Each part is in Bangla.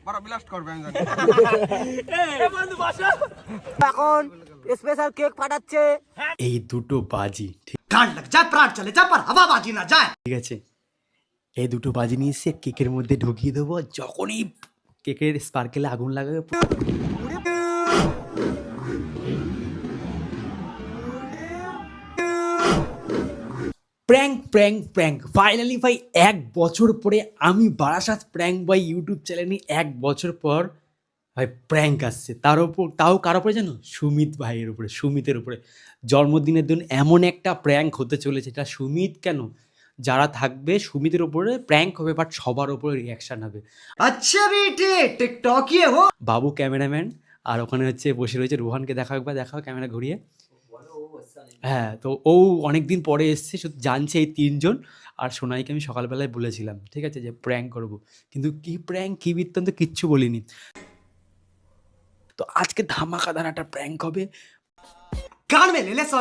এখন স্পেশাল কেক ফাটাচ্ছে। এই দুটো বাজি গান লাগ চলে যা পর না যায়। ঠিক আছে। এই দুটো বাজি নিয়ে সে কেকের মধ্যে ঢুকিয়ে দেবো যখনই কেকের স্পার্কেলে আগুন লাগাবে। Prank prank. ফাইনালি ভাই এক বছর পরে আমি বারাসাত প্র্যাঙ্ক বাই ইউটিউব চ্যানেলে এক বছর পর ভাই প্র্যাঙ্ক আসছে। তার ওপর তাও কার ওপরে জানো? সুমিত ভাইয়ের উপরে সুমিতের উপরে। জন্মদিনের দিন এমন একটা প্র্যাঙ্ক হতে চলেছে এটা সুমিত কেন? যারা থাকবে সুমিতের উপরে প্র্যাঙ্ক হবে বাট সবার উপরে রিয়াকশন হবে। আচ্ছা বেটে টিকটকিয়ে হো। বাবু ক্যামেরাম্যান আর ওখানে হচ্ছে বসে রয়েছে রোহানকে দেখা একবার দেখাও ক্যামেরা ঘুরিয়ে। হ্যাঁ তো ও অনেকদিন পরে এসছে শুধু জানছে এই তিনজন। আর সোনাইকে আমি সকালবেলায় বলেছিলাম ঠিক আছে যে প্র্যাঙ্ক করব। কিন্তু কি প্র্যাঙ্ক কী বৃত্তান্ত কিচ্ছু বলিনি। তো আজকে ধামাকা দানাটা প্র্যাঙ্ক হবে।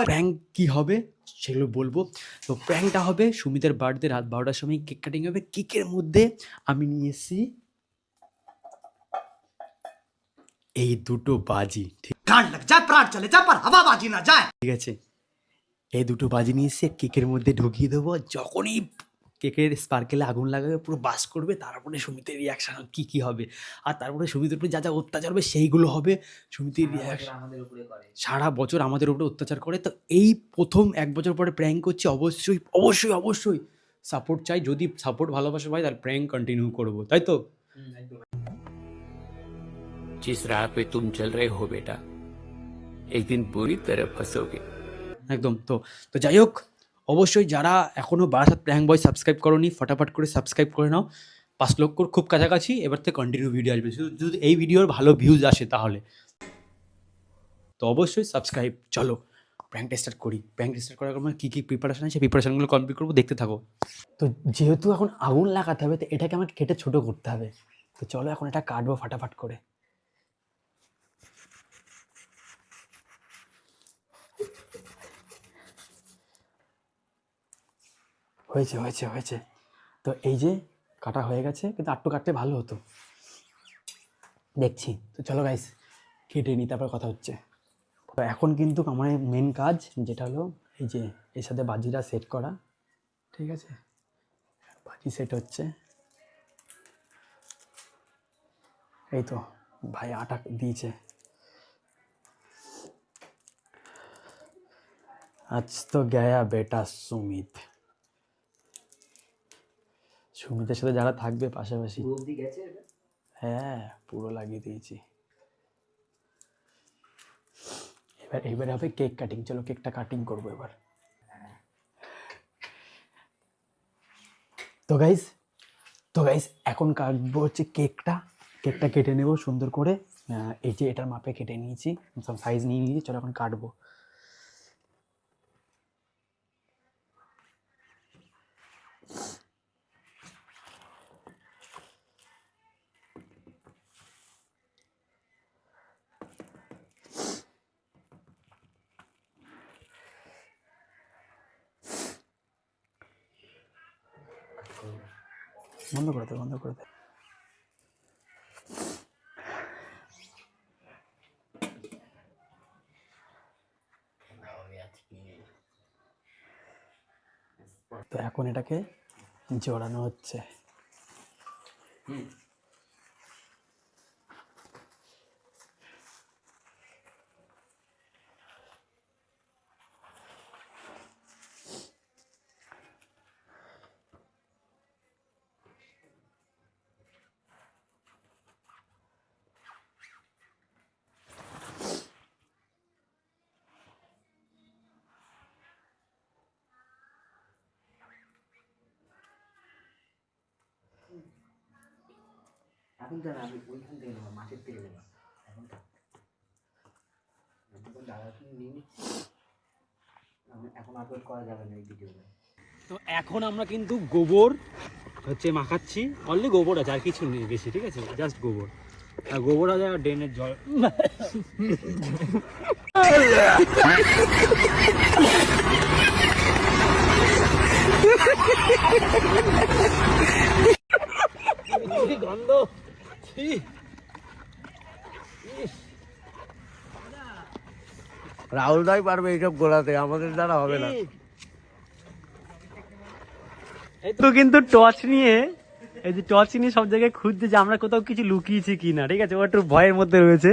প্র্যাঙ্ক কি হবে সেগুলো বলব। তো প্র্যাঙ্কটা হবে সুমিতের বার্থডে রাত বারোটার সময়। কেক কাটিং হবে কেকের মধ্যে আমি নিয়ে এসেছি এই দুটো বাজি ঠিক गांड लग जाए प्राण चले जाए पर हवा बाजी ना जाए ঠিক আছে এই দুটো বাজি নিয়ে এসে কেকের মধ্যে ঢুকিয়ে দেবো যখনই কেকের স্পার্কেলে আগুন লাগাবে পুরো বাস করবে তারপরে সুমিতের রিয়াকশান কি কি হবে আর তারপরে সুমিতের উপরে যা যা অত্যাচার হবে সেইগুলো হবে সুমিতের রিয়াকশন সারা বছর আমাদের উপরে অত্যাচার করে তো এই প্রথম এক বছর পরে প্র্যাঙ্ক করছি অবশ্যই অবশ্যই অবশ্যই সাপোর্ট চাই যদি সাপোর্ট ভালোবাসা পাই তাহলে প্র্যাঙ্ক কন্টিনিউ করবো তাই তো जिस राह पे तुम चल रहे हो बेटा एक दिन बुरी तरह फंसोगे একদম তো তো যাই হোক অবশ্যই যারা এখনও বারাসাত প্র্যাঙ্ক বয় সাবস্ক্রাইব করোনি ফটাফট করে সাবস্ক্রাইব করে নাও পাঁচ লক্ষর খুব কাছাকাছি এবার থেকে কন্টিনিউ ভিডিও আসবে শুধু যদি এই ভিডিওর ভালো ভিউজ আসে তাহলে তো অবশ্যই সাবস্ক্রাইব চলো প্র্যাঙ্ক স্টার্ট করি প্র্যাঙ্ক স্টার্ট করার সময় কী কী প্রিপারেশন আছে প্রিপারেশনগুলো কমপ্লিট করবো দেখতে থাকো তো যেহেতু এখন আগুন লাগাতে হবে তো এটাকে আমাকে কেটে ছোট করতে হবে তো চলো এখন এটা কাটবো ফাটাফাট করে হয়েছে হয়েছে হয়েছে। তো এই যে কাটা হয়ে গেছে, কিন্তু আটটু কাটতে ভালো হতো। দেখছি। তো চলো গাইস কেটে নিই, তারপর কথা হচ্ছে। তো এখন কিন্তু আমার মেন কাজ, যেটা হলো এই যে এর সাথে বাজিটা সেট করা। ঠিক আছে? বাজি সেট হচ্ছে। এই তো, ভাই আটা দিয়েছে। আজ তো গয়া বেটা সুমিত। সুমিতের সাথে যারা থাকবে পাশাপাশি। হ্যাঁ পুরো লাগিয়ে দিয়েছি। এবার এবার হবে কেক কাটিং চলো কেকটা কাটিং করব এবার। তো গাইস তো গাইস এখন কাটবো হচ্ছে কেকটা কেকটা কেটে নেব সুন্দর করে। এই যে এটার মাপে কেটে নিয়েছি। সব সাইজ নিয়ে নিয়েছি। চলো এখন কাটবো। বন্ধ করে দে বন্ধ করে দে। তো এখন এটাকে জড়ানো হচ্ছে। এখন তো না আমি ওইখান থেকে নেব মাঠের থেকে নেব। এখন তো আমি তো দাদা তুমি নিয়ে নিচ্ছি। এখন আপলোড করা যাবে না এই ভিডিওটা তো। এখন আমরা কিন্তু গোবর হচ্ছে মাখাচ্ছি। অনলি গোবর আছে আর কিছু নেই বেশি ঠিক আছে? জাস্ট গোবর। আর গোবর আছে আর ড্রেনের জল। গন্ধ? রাহুল দাই পারবে এইসব গোলাতে আমাদের দ্বারা হবে না। তো কিন্তু টর্চ নিয়ে এই যে টর্চ নিয়ে সব জায়গায় খুঁজছে যে আমরা কোথাও কিছু লুকিয়েছি কি না ঠিক আছে? ও একটু ভয়ের মধ্যে রয়েছে।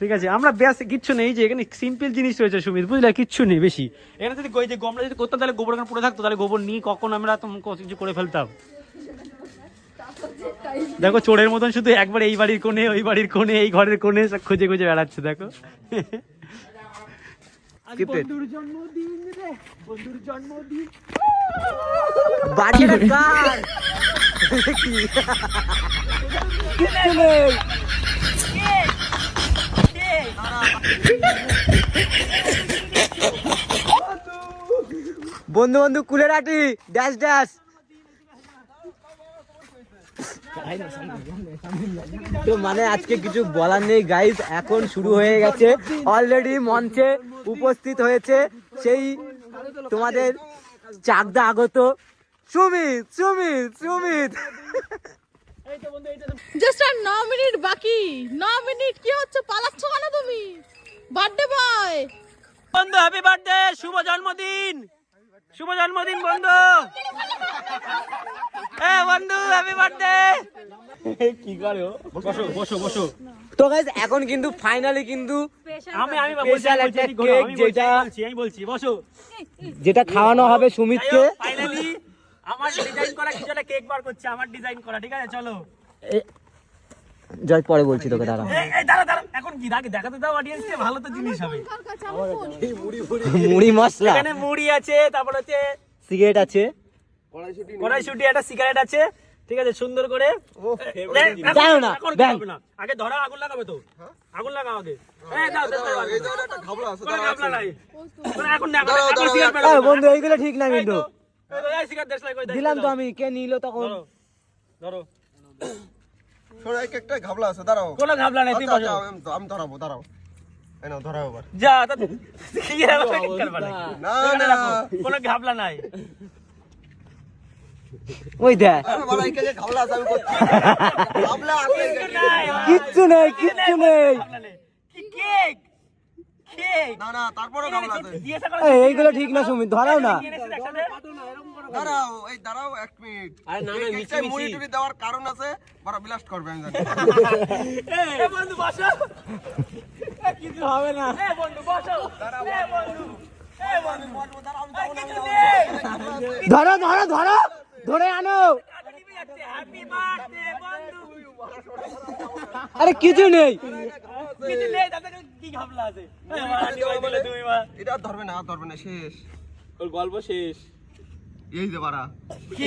ঠিক আছে আমরা ব্যাস কিচ্ছু নেই যে এখানে সিম্পল জিনিস রয়েছে সুমিত বুঝলে? কিচ্ছু নেই বেশি। এখানে যদি যে গোমরা যদি করতাম তাহলে গোবর এখানে পড়ে থাকতো তাহলে গোবর নিয়ে কখন আমরা তো কিছু করে ফেলতাম। দেখো চোরের মতন শুধু একবার এই বাড়ির কোণে ওই বাড়ির কোণে এই ঘরের কোণে সব খুঁজে খুঁজে বেড়াচ্ছে দেখো। বন্ধুর জন্মদিন রে বন্ধুর জন্মদিন। বাড়িটা কার বন্ধু বন্ধু কুলে রাটি ড্যাশ ড্যাশ তো মানে আজকে কিছু বলার নেই গাইজ এখন শুরু হয়ে গেছে। অলরেডি মঞ্চে উপস্থিত হয়েছে সেই তোমাদের চাকদা আগত সুমিত সুমিত সুমিত। জাস্ট আর ন মিনিট বাকি। ন মিনিট কি হচ্ছে? পালাচ্ছ কেন তুমি? বার্থডে বয় বন্ধু হ্যাপি বার্থডে শুভ জন্মদিন! শুভ জন্মদিন বন্ধু। এ বন্ধু হ্যাপি বার্থডে কি করে বসো বসো বসো। তো গাইস এখন কিন্তু ফাইনালি কিন্তু আমি আমি একটা cake যেটা- বলছি আমি বলছি বসো। যেটা খাওয়ানো হবে সুমিতকে। ফাইনালি আমার ডিজাইন করা কিছু একটা কেক বার করছে আমার ডিজাইন করা ঠিক আছে চলো। জয় পরে বলছি তোকে দাঁড়া। এই এই দাঁড়া দাঁড়া। এখন কি দেখাতে দাও অডিয়েন্সকে ভালো তো জিনিস হবে। মুড়ি মশলা। এখানে মুড়ি আছে তারপর হচ্ছে সিগারেট আছে। কড়াইশুটি একটা সিগারেট আছে। ঠিক আছে সুন্দর করে। দাও না। আগে ধরা আগুন লাগাবে তো। আগুন লাগাও আগে। বন্ধু এইগুলো ঠিক না কিন্তু। দিলাম তো আমি কে নিল তখন? ধরো, ধরো। এক একটা ঘাবলা আছে দাঁড়াও। কোনো ঘাবলা নাই, তুমি বসো। আমি ধরাবো দাঁড়াও। এই ধরাও এবার। যা, তা- কি এরকম কেক না। না কোনো ঘাবলা নাই। ওই দেখ। আরে বাবা এই যে ঘাবলা আছে আমি করছি। ঘাবলা আছে এই কিছু যে। নাই, কিচ্ছু নেই কিচ্ছু নেই এইগুলো ঠিক না সুমিত ধরাও না? দাঁড়াও এই দাঁড়াও এক মিনিট। আরে না না মিছি মুড়ি টুড়ি দেওয়ার কারণ আছে বড় ব্লাস্ট করবে আমি জানি। এ বন্ধু বসো। কিছু হবে না। এ বন্ধু বসো। এ বন্ধু। এ বন্ধু আর কিছু নেই। ধরো ধরো ধরো। ধরে আনো। হ্যাপি বার্থডে বন্ধু। আরে কিছু নেই। কিছু নেই কি ঘাবলা আছে? এ মা, নিবাই দিলে তুমি মা। এটা আর ধরবে না আর ধরবে না শেষ। ওর গল্প শেষ। এই যে বাড়া। কি?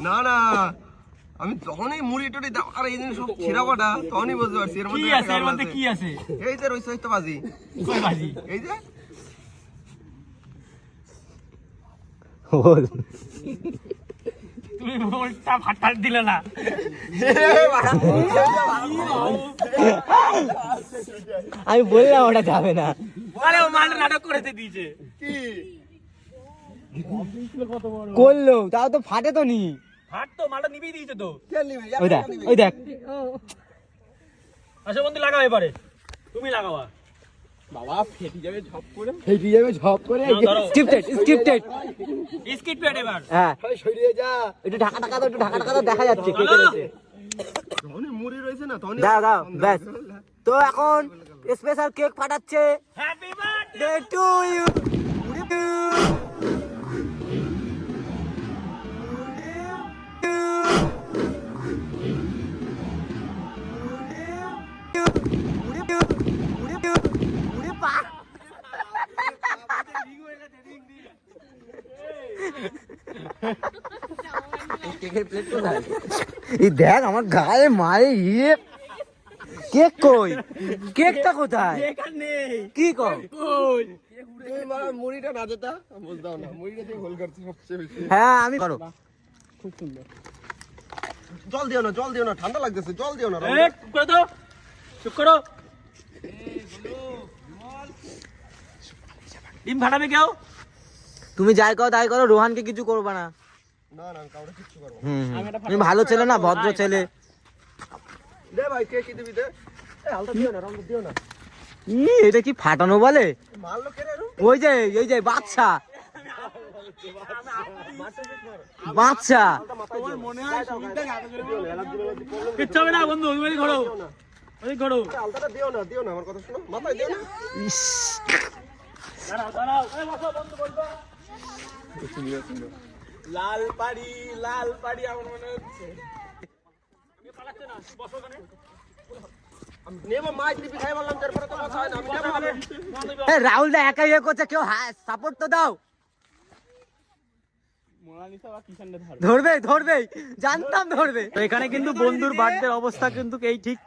না না আমি যখনই মুড়ি টুড়ি দাও আর এই জিনিস সব ছিঁড়া কাটা তখনই বুঝতে পারছি এর মধ্যে আছে এর মধ্যে কি আছে? এই যে রয়েছে তো বাজি কই বাজি এই যে। তুমি উল্টা ফাটাল দিলে না। আমি বললাম ওটা যাবে না। আরে ও মাল নাটক করেতে দিয়েছে। করল তাও তো ফাটে তো নি। ফাট তো মালটা নিবিয়ে দিয়েছে তো। কে নিবে? ওই দেখ ওই দেখ। আসো বন্ধু লাগাও এবারে। তুমি লাগাও ফেটে যাবে ঝপ করে। নাও, ধরো। স্ক্রিপ্টেড স্ক্রিপ্টেড স্কিট প্যাড এবার। হ্যাঁ। একটু ঢাকা ঢাকা দাও একটু ঢাকা ঢাকা দাও দেখা যাচ্ছে কে কে হ্যালো? মুড়ি রয়েছে না তখনই দাও দাও ব্যাস। তো এখন special cake ফাটাচ্ছে happy birthday Day to you. এই দেখ আমার গায়ে মায়ে ইয়ে। কেক কই? কেকটা কোথায়? কি কর তুমি বাবা মুড়িটা না যেটা বুঝতাম না মুড়িটা দিয়ে গোল করছে সবচেয়ে বেশি হ্যাঁ আমি করো। জল দিও না জল দিও না ঠান্ডা লাগতেছে জল দিও না চুপ করে দাও চুপ করো। ডিম ফাটাবে কেউ? তুমি যাই করো তাই করো রোহানকে কিছু করবে না। তুমি ভালো ছেলে না ভদ্র ছেলে। দে ভাই কে কি দিবি দে? এ হালটা দিও না রং দিও না। ই এটা কি ফাটানো বলে? ওই যে ওই যে বাচ্চা বাচ্চা কিচ্ছু হবে না বন্ধু তুমি ঘোরো। ওই ঘোরো। এ দিও না দিও না আমার কথা শোনো। মাথায় দিও না। ইস। লাল পাড়ি লাল পাড়ি আমার মনে হচ্ছে। রাহুল দা একা ইয়ে করছে কেউ সাপোর্ট তো দাও। ধরবে। ধরবে জানতাম ধরবে। এখানে কিন্তু বন্ধুর বার্থডে অবস্থা কিন্তু এই ঠিক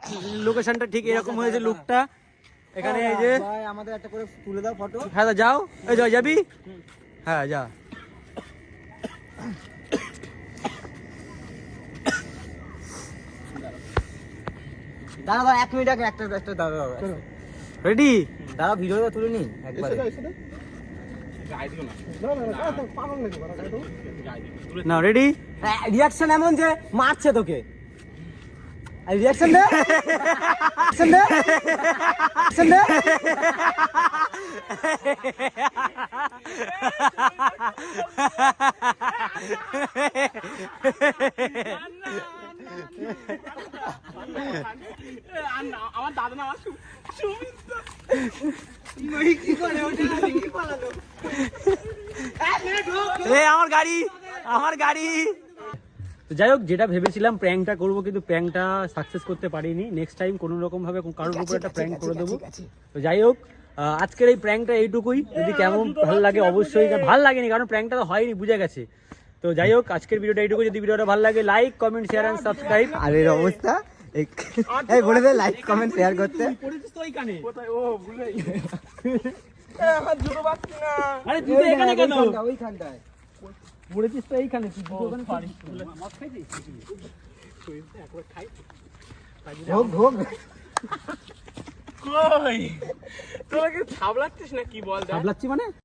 লোকেশনটা ঠিক এরকম হয়েছে লুকটা এখানে এই যে আমাদের একটা করে তুলে দাও ফটো হ্যাঁ যাও। এই যাবি? হ্যাঁ যা। দাঁড়া দাঁড়া এক মিনিট আগে একটা একটা দাঁড়া দাঁড়া। রেডি দাঁড়া ভিডিওটা তুলে নি একবারে। না রেডি রিয়াকশন এমন যে মারছে তোকে। রিয়াকশন দে। রিয়াকশন দে। রিয়াকশন দে। এ আমার গাড়ি আমার গাড়ি। তো যাই হোক যেটা ভেবেছিলাম প্র্যাঙ্কটা করব কিন্তু প্র্যাঙ্কটা সাকসেস করতে পারিনি। নেক্সট টাইম কোনো রকম ভাবে কারোর উপর একটা প্র্যাঙ্ক করে দেবো। তো যাই হোক আজকের এই প্র্যাঙ্কটা এইটুকুই। যদি কেমন ভালো লাগে অবশ্যই ভালো লাগেনি কারণ প্র্যাঙ্কটা তো হয়নি বুঝে গেছে। তো যাই হোক আজকের ভিডিওটা এইটুকু যদি ভিডিওটা ভালো লাগে like comment share and subscribe আর এর অবস্থা? এই- বলে দে লাইক কমেন্ট শেয়ার করতে। আরে তুই তো তোকে কেন না কি বল সাবলাচ্ছি মানে?